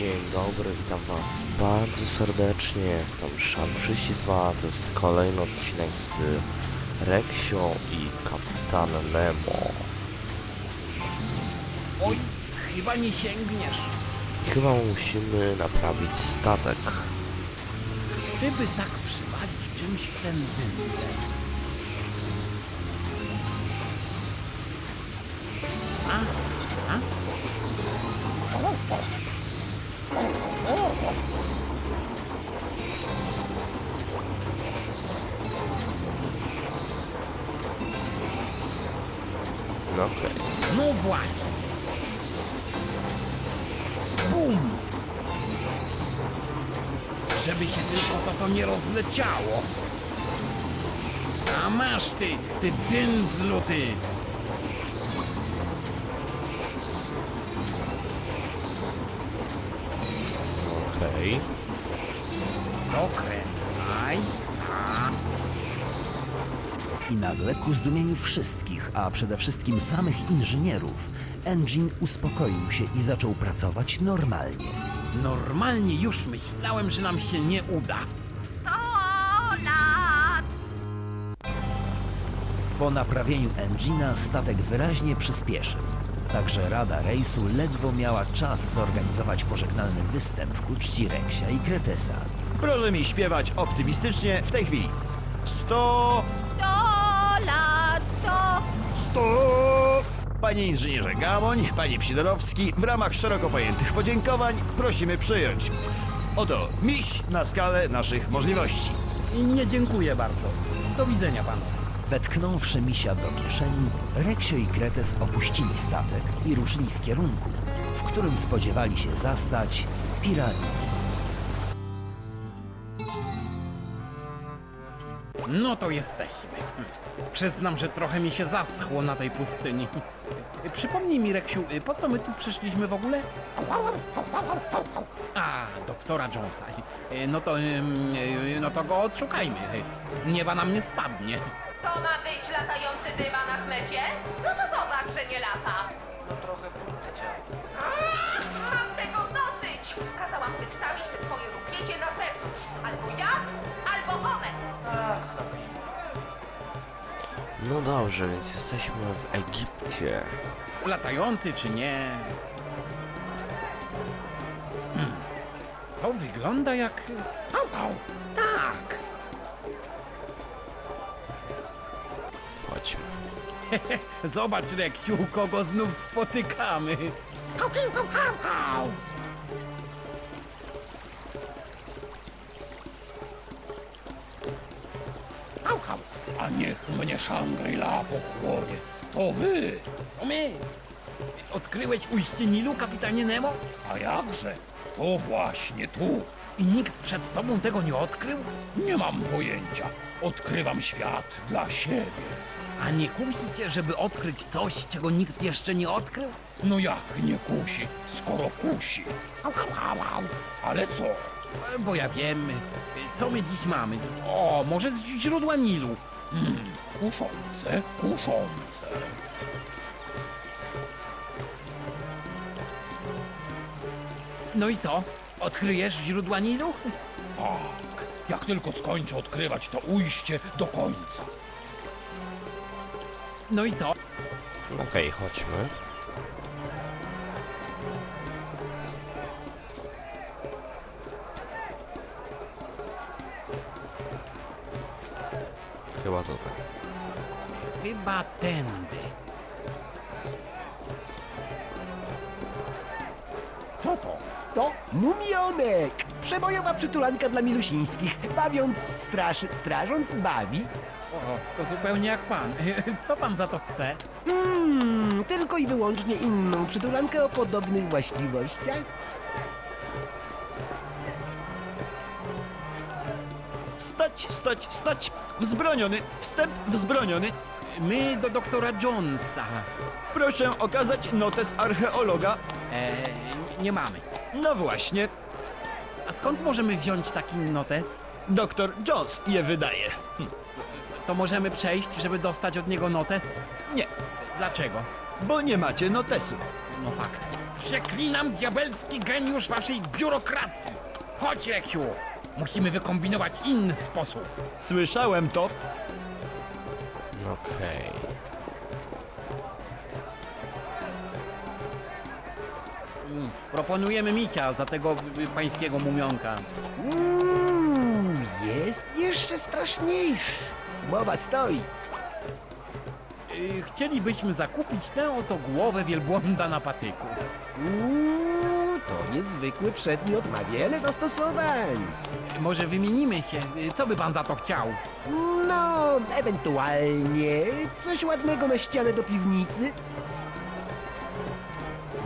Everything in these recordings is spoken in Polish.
Dzień dobry, witam was bardzo serdecznie, jestem Szan32, to jest kolejny odcinek z Reksią i Kapitanem Nemo. Oj, chyba nie sięgniesz. Chyba musimy naprawić statek. Gdyby tak przywalić czymś dzyndę. A? A? No okej. No właśnie. Bum! Żeby się tylko to, to nie rozleciało. A masz ty, ty dzyndzlu ty. Okej. Dokręcaj. Tak. I nagle ku zdumieniu wszystkich, a przede wszystkim samych inżynierów, engine uspokoił się i zaczął pracować normalnie. Normalnie już myślałem, że nam się nie uda. Sto lat! Po naprawieniu engina statek wyraźnie przyspieszył. Także Rada Rejsu ledwo miała czas zorganizować pożegnalny występ ku czci Reksia i Kretesa. Proszę mi śpiewać optymistycznie w tej chwili. Sto, Sto lat! Sto! sto. Panie inżynierze Gamoń, panie Psidorowski, w ramach szeroko pojętych podziękowań prosimy przyjąć. Oto miś na skalę naszych możliwości. Nie dziękuję bardzo. Do widzenia panu. Wetknąwszy misia do kieszeni, Reksio i Kretes opuścili statek i ruszyli w kierunku, w którym spodziewali się zastać piramidy. No to jesteśmy. Przyznam, że trochę mi się zaschło na tej pustyni. Przypomnij mi, Reksiu, po co my tu przyszliśmy w ogóle? A, doktora Jonesa. No to, no to go odszukajmy. Z nieba nam nie spadnie. To ma być latający dywan na chmecie? No to zobacz, że nie lata. No trochę Mam tego dosyć! Kazałam wystawić te twoje rupiecie na zewnątrz. Albo ja, albo one. No dobrze, więc jesteśmy w Egipcie. Latający czy nie? Hmm. To wygląda jak... Au, au. Zobacz, Reksiu, kogo znów spotykamy. Kau, kau, kau, kau, kau. Kau, kau. A niech mnie Shangri-La pochłonie. To wy, To my. Odkryłeś ujście Nilu, kapitanie Nemo? a jakże? To właśnie tu. I nikt przed tobą tego nie odkrył? Nie mam pojęcia. Odkrywam świat dla siebie. A nie kusi cię, żeby odkryć coś, czego nikt jeszcze nie odkrył? No jak nie kusi, skoro kusi? Au, au, au, au. Ale co? Bo ja wiem, co my dziś mamy. O, może z źródła Nilu. Kuszące, kuszące. No i co? Odkryjesz źródła Nilu? Tak, jak tylko skończę odkrywać to ujście do końca. No i co? Okej, chodźmy. Chyba tutaj. Chyba tędy. Co to? To Mumionek! Przebojowa przytulanka dla milusińskich. Bawiąc straszy, strażąc bawi. O, to zupełnie jak pan. Co pan za to chce? Hmm, tylko i wyłącznie inną przytulankę o podobnych właściwościach. Stać, stać, stać. Wzbroniony, wstęp wzbroniony. My do doktora Jonesa. Proszę okazać notes archeologa. E, nie mamy. No właśnie, A skąd możemy wziąć taki notes? doktor Jones je wydaje. To możemy przejść, żeby dostać od niego notes? Nie, Dlaczego? bo nie macie notesu. No fakt. Przeklinam diabelski geniusz waszej biurokracji. Chodź, Reksiu. Musimy wykombinować inny sposób. Słyszałem to. Okej. Proponujemy Micia za tego y, pańskiego mumionka. Uuu, jest jeszcze straszniejszy. Mowa stoi. Y, Chcielibyśmy zakupić tę oto głowę wielbłąda na patyku. Uuu, to niezwykły przedmiot, ma wiele zastosowań. Może wymienimy się. Y, Co by pan za to chciał? No, ewentualnie coś ładnego na ścianę do piwnicy.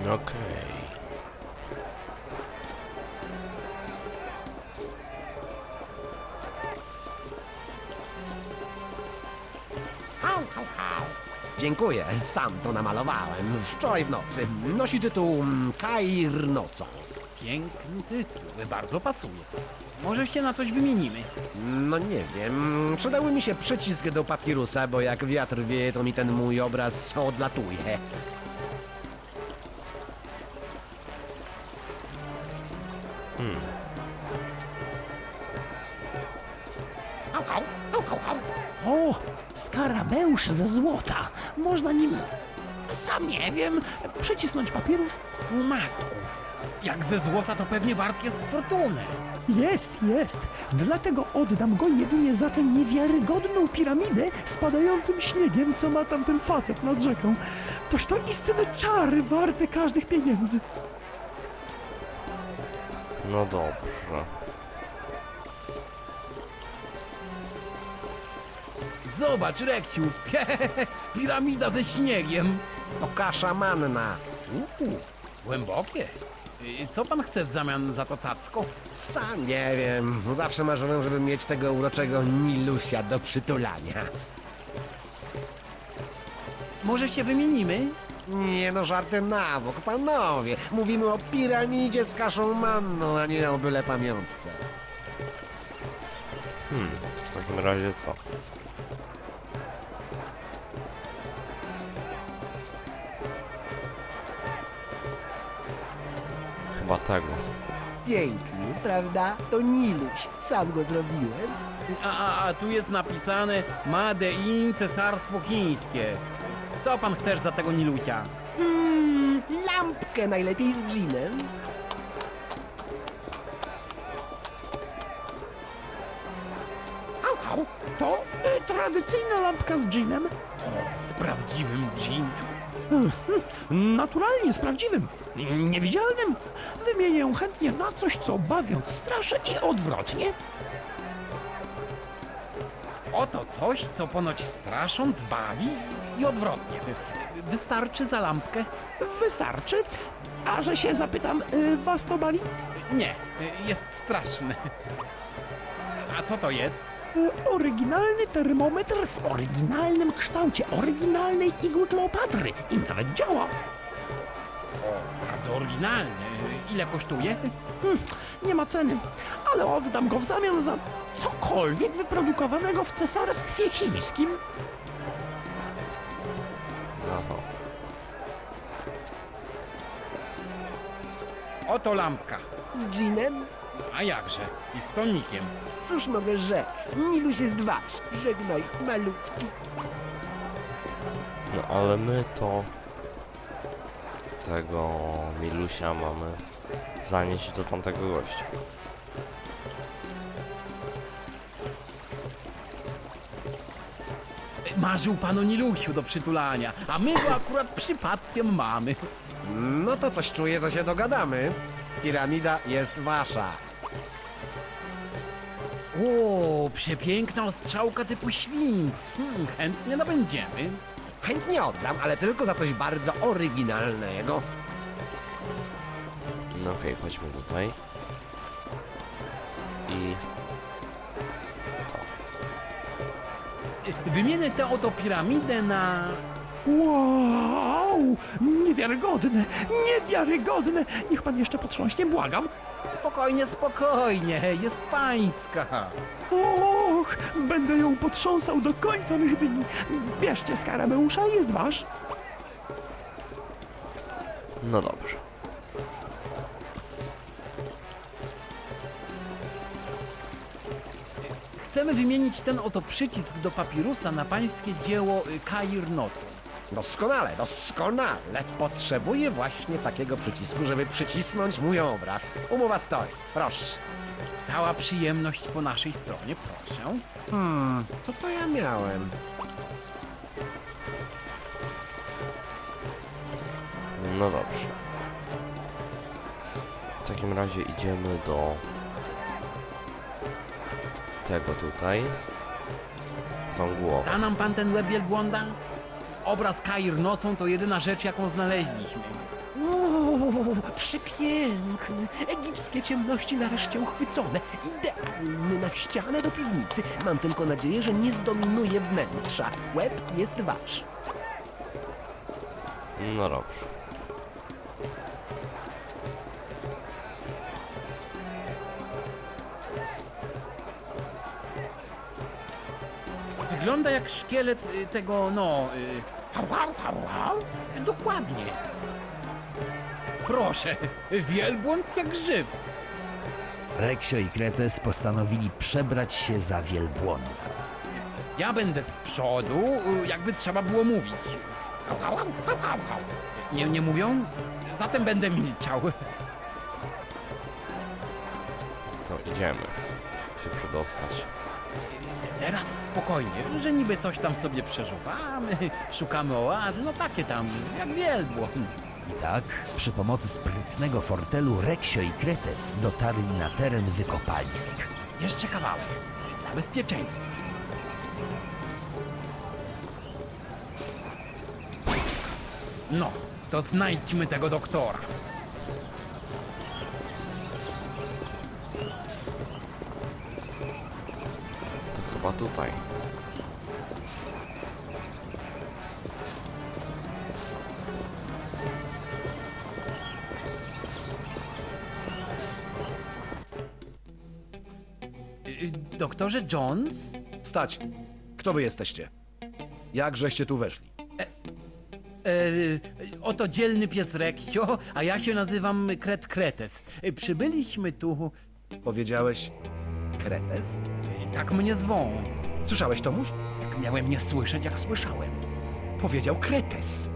Okej. Dziękuję, sam to namalowałem wczoraj w nocy. Nosi tytuł mm, Kair nocą. Piękny tytuł. Bardzo pasuje. Może się na coś wymienimy. No nie wiem, przydałby mi się przycisk do papirusa, bo jak wiatr wieje, to mi ten mój obraz odlatuje. Hał, O, skarabeusz ze złota. Można nim, sam nie wiem, przycisnąć papierus? U matku. Jak ze złota to pewnie wart jest fortunę. Jest, jest. Dlatego oddam go jedynie za tę niewiarygodną piramidę z padającym śniegiem, co ma tam ten facet nad rzeką. Toż to istne czary warte każdych pieniędzy. No dobrze. Zobacz, Reksiu. Piramida ze śniegiem. To kasza manna. Uuu, głębokie. Y, Co pan chce w zamian za to cacko? Sam nie wiem, zawsze marzyłem, żeby mieć tego uroczego Nilusia do przytulania. Może się wymienimy? Nie no, żarty na bok, panowie. Mówimy o piramidzie z kaszą manną, a nie o byle pamiątce. Hmm, w takim razie co? Chyba tego. Piękny, prawda? To Niluś, sam go zrobiłem. A, a, a tu jest napisane Made in Cesarstwo Chińskie. Co pan chcesz za tego Nilusia? Mm, lampkę najlepiej z dżinem. Hał, hał. To y, tradycyjna lampka z dżinem. Z prawdziwym dżinem. Naturalnie, z prawdziwym, niewidzialnym. Wymienię ją chętnie na coś, co bawiąc straszy i odwrotnie. Oto coś, co ponoć strasząc bawi i odwrotnie. Wystarczy za lampkę? Wystarczy. A że się zapytam, y, was to bawi? Nie, jest straszny. A co to jest? Y, Oryginalny termometr w oryginalnym kształcie, oryginalnej igły Kleopatry i nawet działa. Bardzo oryginalny. Ile kosztuje? Hmm, nie ma ceny, ale oddam go w zamian za cokolwiek wyprodukowanego w cesarstwie chińskim. Aha. Oto lampka. Z dżinem? A jakże? I z tonikiem. Cóż mogę rzec? Niluś jest wasz. Żegnaj, malutki. No ale my to tego Milusia mamy zanieść do tamtego gościa. Marzył pan o Nilusiu do przytulania, a my go akurat przypadkiem mamy. No to coś czuję, że się dogadamy. Piramida jest wasza. O, przepiękna ostrzałka typu Świnks. Hmm, chętnie nabędziemy. Chętnie oddam, ale tylko za coś bardzo oryginalnego. No okej, chodźmy tutaj. I Wymienię tę oto piramidę na... Wow! Niewiarygodne! Niewiarygodne! Niech pan jeszcze potrząśnie, błagam! Spokojnie, spokojnie, jest pańska. Och, będę ją potrząsał do końca mych dni. Bierzcie skarabeusza, jest wasz. No dobrze. Chcemy wymienić ten oto przycisk do papirusa na pańskie dzieło y, Kair Nocą. Doskonale, doskonale. Potrzebuję właśnie takiego przycisku, żeby przycisnąć mój obraz. Umowa stoi. Proszę. Cała przyjemność po naszej stronie, proszę. Hmm, co to ja miałem? No dobrze. W takim razie idziemy do tego tutaj. Tą głowę. Da nam pan ten łeb wielbłąda? Obraz Kair nocą to jedyna rzecz, jaką znaleźliśmy. Uuu, przepiękny. Egipskie ciemności nareszcie uchwycone. Idealny na ścianę do piwnicy. Mam tylko nadzieję, że nie zdominuje wnętrza. Łeb jest wasz. No dobrze. Wygląda jak szkielet y, tego, no... Y, hał. Dokładnie. Proszę, wielbłąd jak żyw. Reksio i Kretes postanowili przebrać się za wielbłąda. Ja będę z przodu, y, jakby trzeba było mówić. Nie, nie mówią? Zatem będę milczał. To idziemy się przedostać. Spokojnie, że niby coś tam sobie przeżuwamy, szukamy oazy, no takie tam, jak wielbłąd. I tak, przy pomocy sprytnego fortelu Reksio i Kretes dotarli na teren wykopalisk. Jeszcze kawałek, dla bezpieczeństwa. No, to znajdźmy tego doktora. Tutaj. Y, Doktorze Jones? Stać! Kto wy jesteście? Jak żeście tu weszli? E, oto dzielny pies Reksio, a ja się nazywam Kret Kretes. E, Przybyliśmy tu, Powiedziałeś... Kretes? Tak mnie zwą. Słyszałeś, Tomuś? Jak miałem nie słyszeć, jak słyszałem. Powiedział Kretes.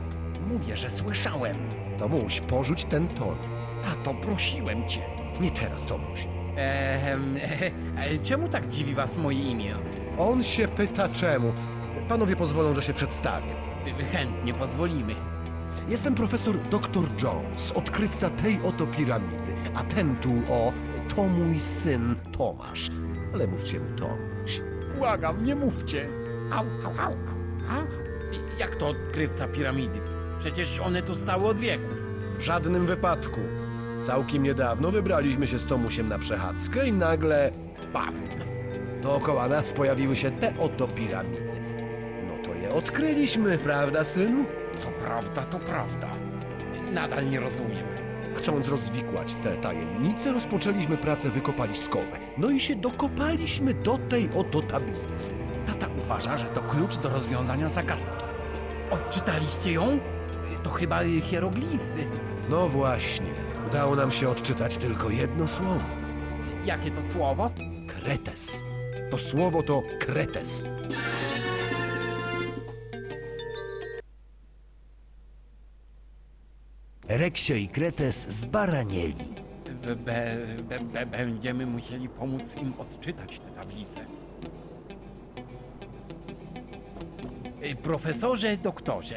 Mówię, że słyszałem. Tomuś, porzuć ten ton. Tato, prosiłem cię. Nie teraz, Tomuś. Ehm, e, czemu tak dziwi was moje imię? On się pyta czemu. Panowie pozwolą, że się przedstawię. Chętnie pozwolimy. Jestem profesor dr Jones, odkrywca tej oto piramidy. A ten tu, o, to mój syn Tomasz. Ale mówcie mu Tomuś. Błagam, nie mówcie. Au, au, au, au, au. I Jak to odkrywca piramidy? Przecież one tu stały od wieków. W żadnym wypadku. Całkiem niedawno wybraliśmy się z Tomusiem na przechadzkę i nagle... BAM! Dookoła nas pojawiły się te oto piramidy. No to je odkryliśmy, prawda, synu? Co prawda, to prawda. Nadal nie rozumiem. Chcąc rozwikłać te tajemnice, rozpoczęliśmy prace wykopaliskowe. No i się dokopaliśmy do tej oto tablicy. Tata uważa, że to klucz do rozwiązania zagadki. Odczytaliście ją? To chyba hieroglify. No właśnie, udało nam się odczytać tylko jedno słowo. Jakie to słowo? Kretes. To słowo to kretes. Reksio i Kretes zbaranieli. Be, be, be, be, będziemy musieli pomóc im odczytać tę tablicę. Y, Profesorze, doktorze,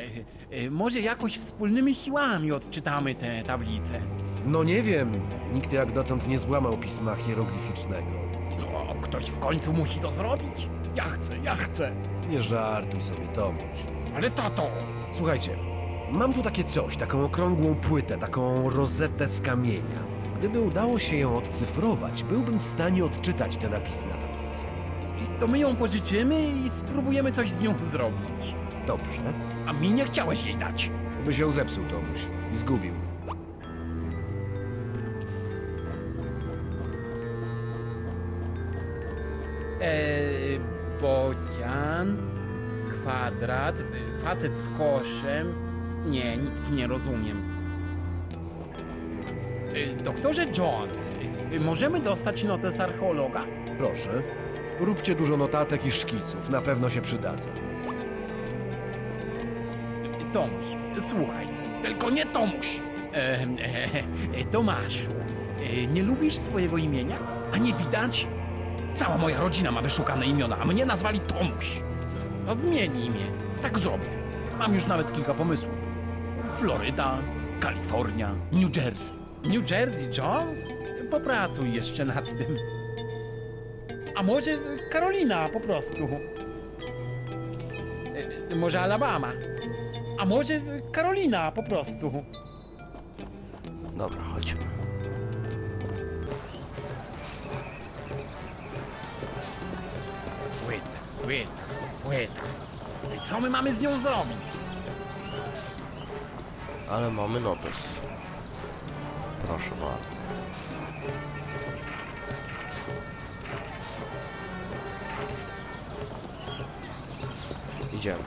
y, może jakoś wspólnymi siłami odczytamy tę tablicę. No nie wiem, nikt jak dotąd nie złamał pisma hieroglificznego. No, ktoś w końcu musi to zrobić. Ja chcę, ja chcę. Nie żartuj sobie, Tomuś. Ale tato! Słuchajcie, mam tu takie coś, taką okrągłą płytę, taką rozetę z kamienia. Gdyby udało się ją odcyfrować, byłbym w stanie odczytać te napisy na tablicy. I to my ją pożyczymy i spróbujemy coś z nią zrobić. Dobrze. A mi nie chciałeś jej dać. Byś ją zepsuł, Tomuś, i zgubił. Eee, bocian, kwadrat, facet z koszem. Nie, nic nie rozumiem. Y, Doktorze Jones, y, możemy dostać notę z archeologa? Proszę. Róbcie dużo notatek i szkiców, na pewno się przydadzą. Tomuś, słuchaj, tylko nie Tomuś. E, e, Tomaszu, e, nie lubisz swojego imienia? A nie widać? Cała moja rodzina ma wyszukane imiona, a mnie nazwali Tomuś. To zmieni imię. Tak zrobię. Mam już nawet kilka pomysłów. Floryda, Kalifornia, New Jersey. New Jersey Jones? Popracuj jeszcze nad tym. A może Karolina po prostu? E, Może Alabama? A może Karolina po prostu? Dobra, chodźmy. Płyta, płyta, płyta. I co my mamy z nią zrobić? Ale mamy notes. Proszę bardzo. Idziemy.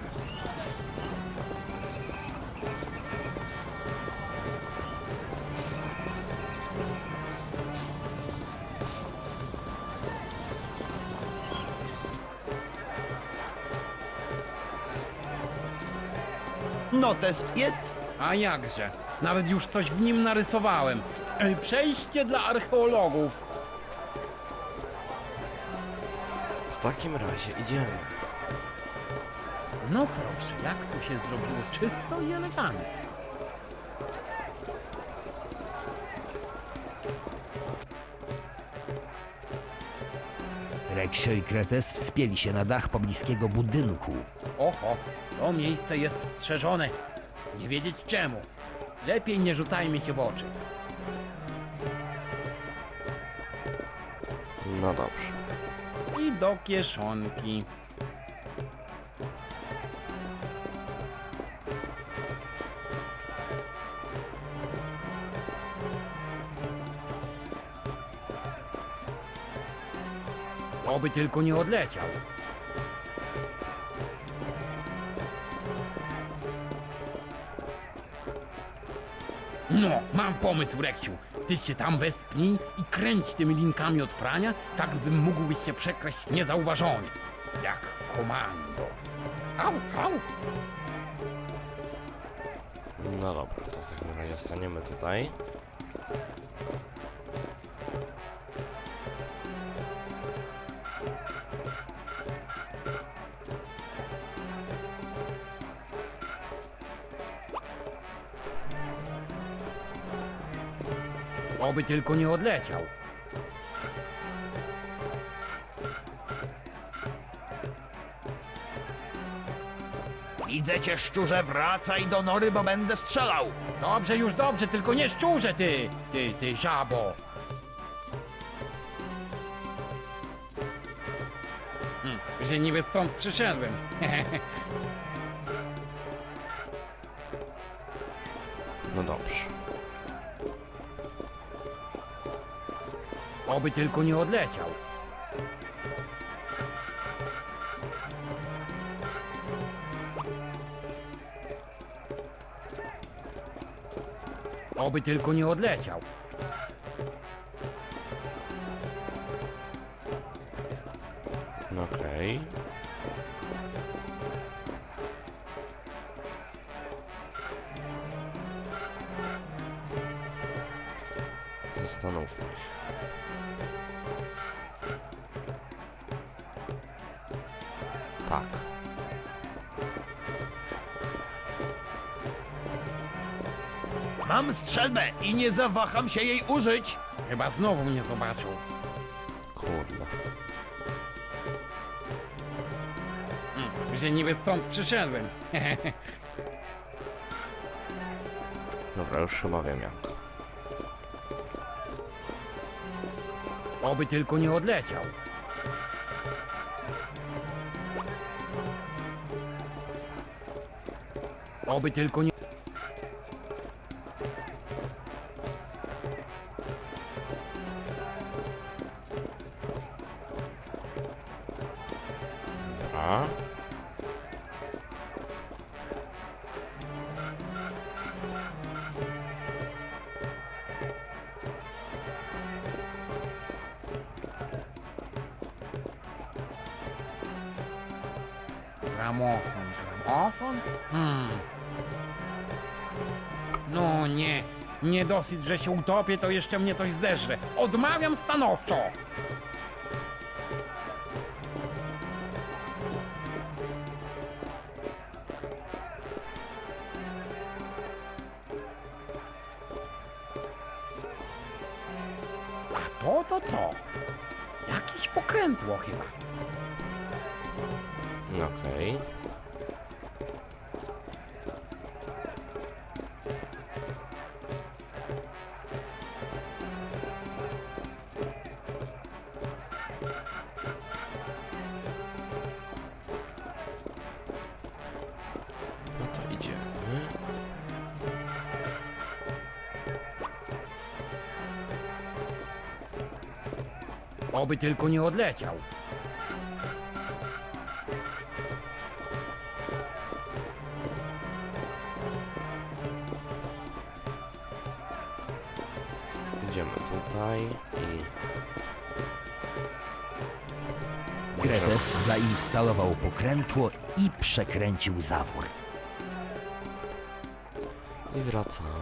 Notes jest? A jakże? Nawet już coś w nim narysowałem. E, Przejście dla archeologów. W takim razie idziemy. No proszę, jak tu się zrobiło czysto i elegancko. Reksio i Kretes wspięli się na dach pobliskiego budynku. Oho, to miejsce jest strzeżone. Nie wiedzieć czemu. Lepiej nie rzucajmy się w oczy. No dobrze. I do kieszonki. Oby tylko nie odleciał. No, mam pomysł, Reksiu. Ty się tam wespnij i kręć tymi linkami od prania, tak bym mógłbyś się przekraść niezauważony. Jak komandos. Au, au! No dobra, to w takim razie staniemy tutaj. Oby tylko nie odleciał. Widzę cię, szczurze, wracaj do nory, bo będę strzelał. Dobrze, już dobrze, tylko nie szczurze ty, ty, ty żabo. Hmm, że niby stąd przyszedłem. Oby tylko nie odleciał. Oby tylko nie odleciał. Okej. Zastanówmy Mam strzelbę i nie zawaham się jej użyć. Chyba znowu mnie zobaczył. Kurde. Że niby stąd przyszedłem. Dobra, już chyba wiem jak. Oby tylko nie odleciał. Oby tylko nie... Gramofon, gramofon? Hmm. No nie, nie dosyć, że się utopię, to jeszcze mnie coś zderzre. Odmawiam stanowczo! Oby tylko nie odleciał. Idziemy tutaj i... Kretes zainstalował pokrętło i przekręcił zawór. I wracamy.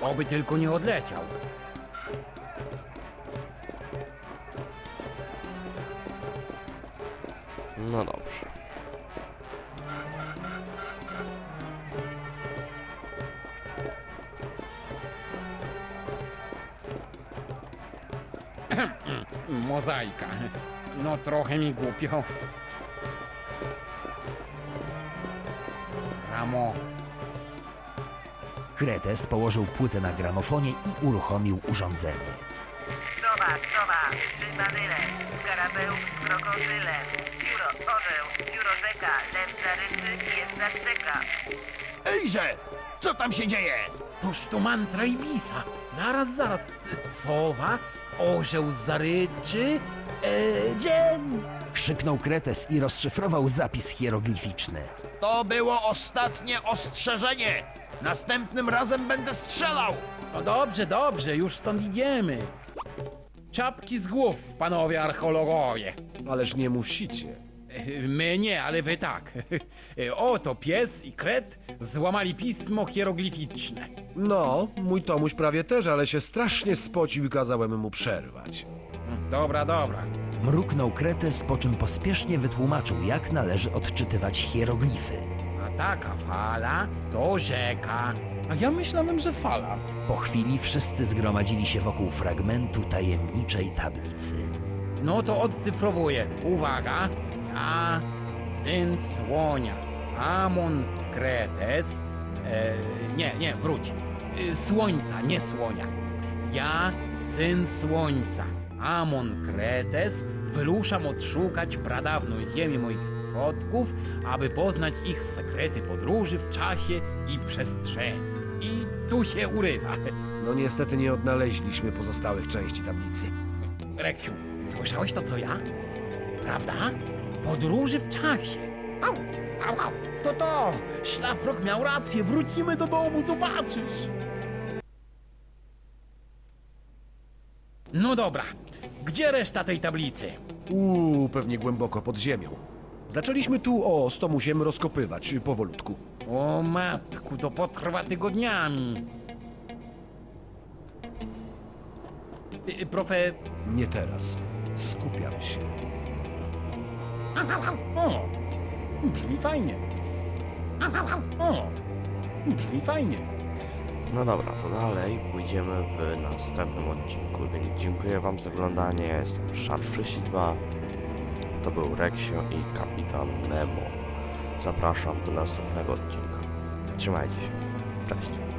Oby tylko nie odleciał. No dobrze. Mozaika. No trochę mi głupio. Ramo. Kretes położył płytę na gramofonie i uruchomił urządzenie. Sowa, sowa, trzy badyle, skarabeusz z krokodylem, pióro orzeł, pióro rzeka, lew zaryczy, pies zaszczeka. Ejże! Co tam się dzieje? Toż to mantra Ibisa. Zaraz, zaraz. Sowa, orzeł zaryczy. E, wiem. Krzyknął Kretes i rozszyfrował zapis hieroglificzny. To było ostatnie ostrzeżenie! Następnym razem będę strzelał! No dobrze, dobrze, już stąd idziemy. Czapki z głów, panowie archeologowie. Ależ nie musicie. My nie, ale wy tak. Oto pies i kret złamali pismo hieroglificzne. No, mój Tomuś prawie też, ale się strasznie spocił i kazałem mu przerwać. Dobra, dobra. Mruknął Kretes, po czym pospiesznie wytłumaczył, jak należy odczytywać hieroglify. Taka fala to rzeka. A ja myślałem, że fala. Po chwili wszyscy zgromadzili się wokół fragmentu tajemniczej tablicy. No to odcyfrowuję. Uwaga. Ja, syn słonia, Amon Kretes. E, nie, nie, wróć. E, słońca, nie słonia. Ja, syn słońca, Amon Kretes, wyruszam odszukać pradawną ziemię moich przodków, aby poznać ich sekrety podróży w czasie i przestrzeni. I tu się urywa. No niestety nie odnaleźliśmy pozostałych części tablicy. Reksiu, słyszałeś to co ja? Prawda? Podróży w czasie. Au, au, au. To to! Szlafrok miał rację, wrócimy do domu, zobaczysz! No dobra, gdzie reszta tej tablicy? Uuu, pewnie głęboko pod ziemią. Zaczęliśmy tu o z Tomusiem rozkopywać powolutku. O matku, to potrwa tygodniami. Y, y, Profe... Nie teraz. Skupiam się. O, brzmi fajnie. O, brzmi fajnie. No dobra, to dalej pójdziemy w następnym odcinku, więc dziękuję wam za oglądanie, jestem Szarf32, to był Reksio i Kapitan Nemo. Zapraszam do następnego odcinka. Trzymajcie się, cześć.